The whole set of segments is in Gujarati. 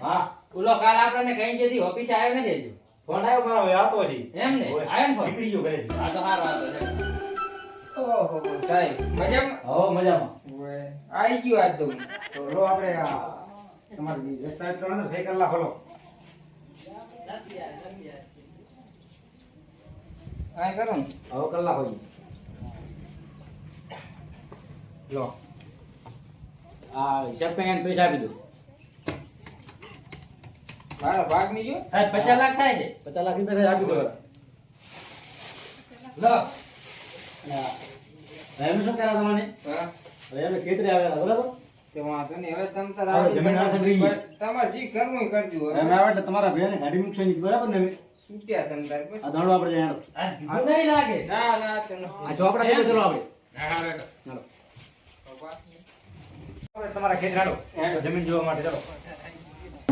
હા. ઓલો કાલ આપણને કઈ જતી ઓફિસે આવ્યો નથી હજુ? ફોન આવ્યો મારો હવે આવતો છે. એમ ને? આવ્યો ને ફોન? નીકળી ગયો ઘરે આ તો સારો હતો છે ઓહો સાહેબ મજામાં? હો મજામાં. ઓય, આઈ ગયો આજ તો. તો લો આપણે આ તમારે જે દસ્તાવેજ કરવાનો છે કલાક ખોલો આ કરો ને. હવે કલાક હોય લો. આ હિસાબ પૈસા આપી દો. મારા ભાગની જો સાહેબ પચાસ લાખ થાય છે. પચાસ લાખ રૂપિયા આપી દો. લો. એમ શું તમને હા. ખેતરે આવેલા બરાબર. તમારે બેન ગાડી મૂકશે બરાબર ને? છૂટ્યા તમ તાર આ દાડો આપણે જાણો આ નહીં લાગે. ના ના તો ન. આ ચોપડા કેટલે ચલો આપણે. હા હા બેઠો. ચાલો તમારા ખેતરાડો જમીન જોવા માટે ચાલો.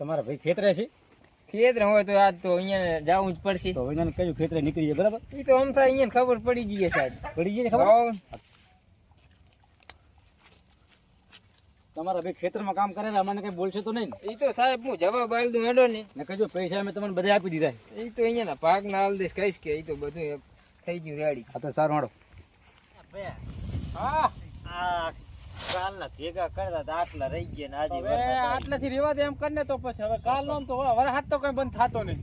તમારા ભાઈ ખેતરે છે? ખેતરે હોય તો આજ તો અહીંયા જવું જ પડશે. તો અહીંયા કયું ખેતરે નીકળી જાય બરાબર? એ તો આમ થાય અહીંયા ખબર પડી ગઈ સાહેબ. પડી જઈએ ખબર? તમારા ભાઈ ખેતરમાં કામ કરેલા અમને કઈ બોલશે તો નહીં એ તો સાહેબ હું જવાબ આવી દઉં હેડો ને. ને કહેજો પૈસા અમે તમને બધા આપી દીધા એ તો અહીંયા ભાગ ના આલ દઈશ કહીશ કે એ તો બધું થઈ ગયું રેડી. હા તો સારું હાડો હવે આટલાથી રેવા દે એમ કરીને તો પછી હવે કાલ નો તો વરસાદ તો કઈ બંધ થતો નહીં.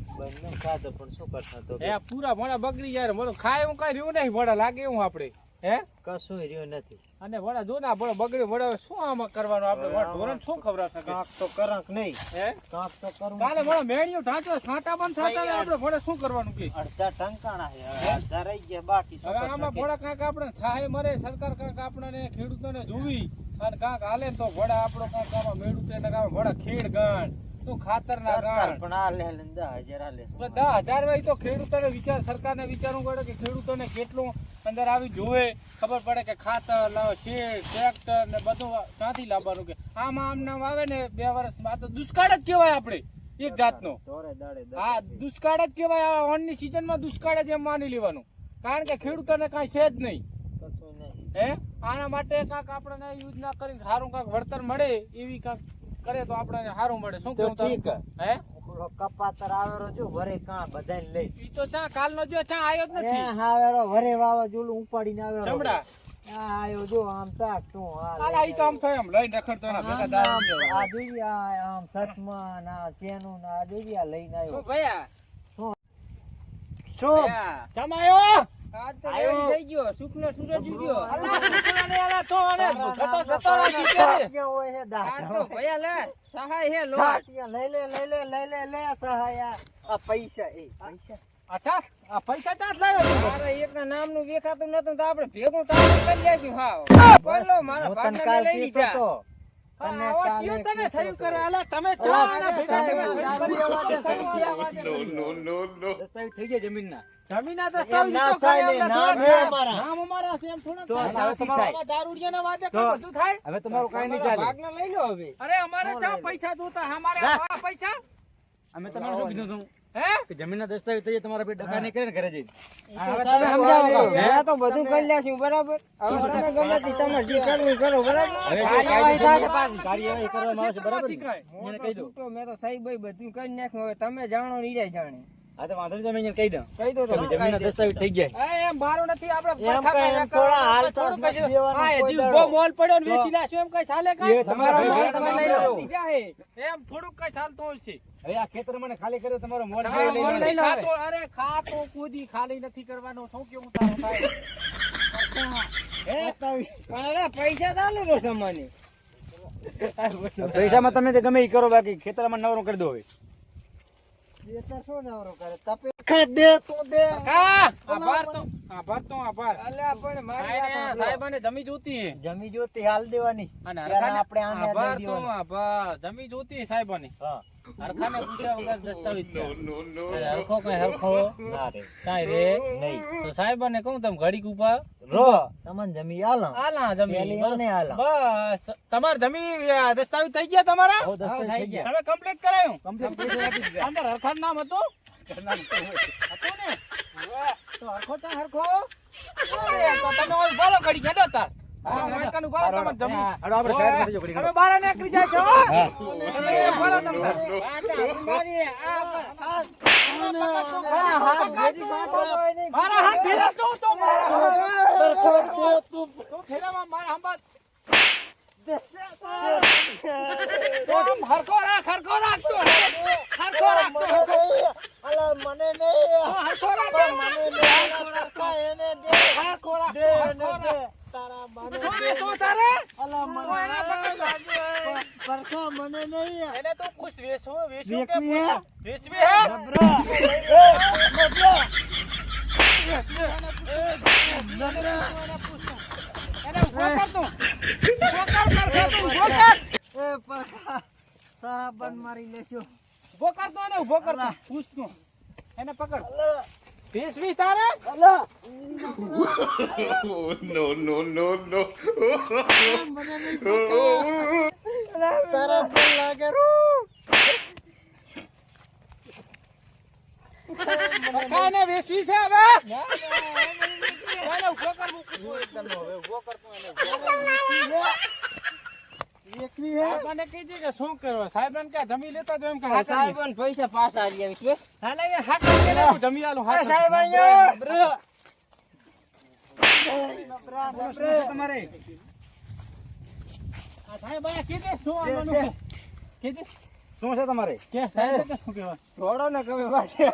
હે પૂરા ભણા બગડી જાય મને ખાય હું કઈ રહ્યું નહીં ભણા લાગે હું આપણે હે? કશું રહ્યું નથી. અને વડા જો ના ભણા બગડી ભણા શું આમાં કરવાનું આપણે? વડ ધોરણ શું ખબર છે કાંક તો કરક નહીં. હે? કાંક તો કરું કાલે વડો મેણિયું ઢાંચો સાટા બંધ થતા ને આપણે વડે શું કરવાનું કે? અડધા ટંકાણા છે. અડધા રહી ગયા બાકી હવે આમાં વડા કાંક આપણે સહાય મરે સરકાર કાંક આપણને ખેડૂતોને જોવી. અને કાંક હાલે તો વડા આપણો કાંક આમાં મેળવું તે કાંક વડા ખેડ ગાણ. તું ખાતર ના સરકાર પણ આ લે દસ હજાર આ લે દસ હજાર તો ખેડૂતોને વિચાર સરકારને વિચારવું પડે કે ખેડૂતોને કેટલું અંદર આવી જોવે ખબર પડે કે ખાતર લાવો શેર ટ્રેક્ટર ને બધું ક્યાંથી લાવવાનું કે? આમાં આમ નામ આવે ને બે વર્ષમાં આ તો દુષ્કાળ જ કહેવાય આપણે એક જાતનો. હા દુષ્કાળ જ કહેવાય આ ઓણની સિઝનમાં દુષ્કાળ જ એમ માની લેવાનું. કારણ કે ખેડૂતોને કાંઈ છે જ નહીં. હે? આના માટે કાંક આપણને યોજના કરીને સારું કાંક વળતર મળે એવી કાંક કરે તો આપણને સારું મળે. શું? ઠીક હે? કપાતર આવેરો જો વરે કાં બધાને લઈ. ઈ તો ચા કાલનો જો ચા આવ્યો જ એ નથી હાવેરો વરે વાવા જોલું ઉપાડીને આવેરો ચમડા આયો જો આમ તાક તું આ તો આમ થાય ભેગા આમ. આ આ સચમાં ને ચેનું ને આ લઈને આવ્યો. ભયા? શું? ચમાયો જતો રાખી કરે. ક્યાં હોય છે દાંત? આ તો ભયા લે. સહાય હે મારે ભેગું લઈ લીધા. છે હવે. તમારા કાંઈ બધું થાય? હવે તમારું કઈ નહીં ચાલે. લઈ લો હવે. અરે અમારે. પૈસા જોતા અમારે પૈસા? અમે તમારે શું કીધું હતું હે? જમીનના દસ્તાવેજ તૈયાર તમારા ભાઈ ડખા નહીં કરે ને ઘરે જઈને. સમજાવો. મેં તો બધું કરી લેશું બરાબર? હવે તમે ગમે તે તમે જે કરવું કરો બરાબર? કાર્યવાહી કરવામાં આવશે બરાબર? એને કહી દો મેં તો સાહેબ ભાઈ બધું કરી નાખ્યું. હવે તમે જાણો ની જાય જાણે. હા તો વાંધો નહીં તમે કહી દો. કહી દો કે તો દસ્તાવેજ થઈ ગયા. એમ બારું નથી આપણે એમ કઈ એમ કર્યા હાલ તો થોડું કશું. દેવાનું હા, એ કોઈ જીવ દાડો. બહુ મોલ પડ્યો ને વેચી લાશો એમ કઈ ચાલે એ તમારો મોલ તમે તમે લઈ લઈ લો. એમ થોડુંક કઈ ચાલતું હોય છે હવે આ ખેતર મને ખાલી કર્યો તમારો મોલ લઈ લો. ખાતો અરે ખાતો કૂદી ખાલી નથી કરવાનો. શું કેવું તારું થાય પૈસા ચાલુ તમારી. પૈસામાં તમે તે ગમે એ કરો બાકી ખેતરમાં નવરો કરી દો હવે. બેટા શું નવરો કરે? તપે ખા દે તું દે. કા આભાર તો આભાર તો આભાર. અલ્યા પણ મારી સાહેબાને જમી જોતી જમી જોતી હાલ દેવાની. અને આપણે આભાર તો આભાર. જમી જોતી હે હા. હરખાને પૂછ્યા વગર દસ્તાવેજ છે. હરખો કઈ હરખો ના રે. કાંઈ રે. નહીં. તો સાહેબાને કહું તમે ઘડીક ઉપર રો તમને જમી આલા. આલા જમી. પેલી આલા. બસ. તમારે જમી દસ્તાવેજ થઈ ગયા તમારા? હો, દસ્તાવેજ થઈ ગયા. તમે કમ્પ્લીટ કરાયું? અંદર હરખાનું નામ હતું? હતું ને તો હરખો તો હરખો તો તમે ઓય બોલો ઘડી ખેડો તાર હા, માઇકાનું બોલો તમે જમી. હાલો આપણે સાઈડમાં થઈ જાઓ, ઘડીક તમે બહાર નીકળી જાય છો હો? હા. તમે બોલો તમે તાર. મારી આ આ હાથ ભેગી બાટો હોય નહીં. મારા હાથ ભેગા તો તો મારા હાથ. તો ફેરામાં મારા હાંભા. તો આમ હરખો રાખ, હરખો રાખ હરખો રાખ તો, હરખો. અલા મને રાખ તો. મને નહીં કાકા એને દે. હરખો રાખ દે એને દે. તારા મને શું બે તારે? અલા તો એને પકડ લો. પરખા મને નહીં એને તો ખુશ વેચવું, વેચવું કે વેચવી હે? વેચવી હે? જબરા એને ઊભો તું. ઊભો કર, તું, ઊભો એ પરખા. તારા બન મારી લેશો ઊભો કરતો ને ઊભો કરતો તું. પૂછ એને પકડ. વેચવી તારે? નો નો નો કાકા. તારા બન લાગે. રૂ પક્કા એને છે હવે? એને ઊભો કર, હું એકદમ હવે. ઊભો કર એને, એકવી હે સાહેબાને કીધું કે શું કરો સાહેબાને કે જમી લેતા જો એમ કે આ. સાહેબોને પૈસા પાછા આલી આવીશ બસ હાલે એ હાક કે લે, હું જમી આલું, હા. સાહેબ અહીંયા. બ્ર. તમારે આ સાહેબ અહીંયા કીધું, શું આવવાનું? કીધું? શું છે તમારે કે સાહેબ કે શું કહેવા થોડો ને કમે પાછા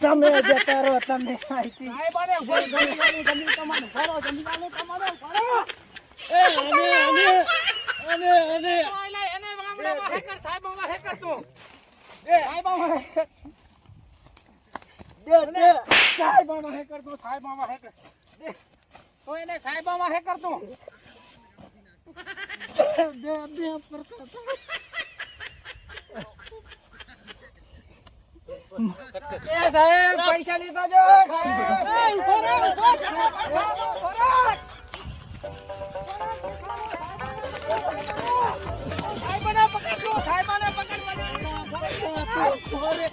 તમે જતા રહો તમે સાહેબાને ઊભો જમી આલું, જમી તમારું, કરો, જમી આલું સાહેબામાં હે તો એને સાહેબામાં હે કરતો બે બે પર એ સાહેબ પૈસા લીધા જો સાહેબ એ ઊભો રે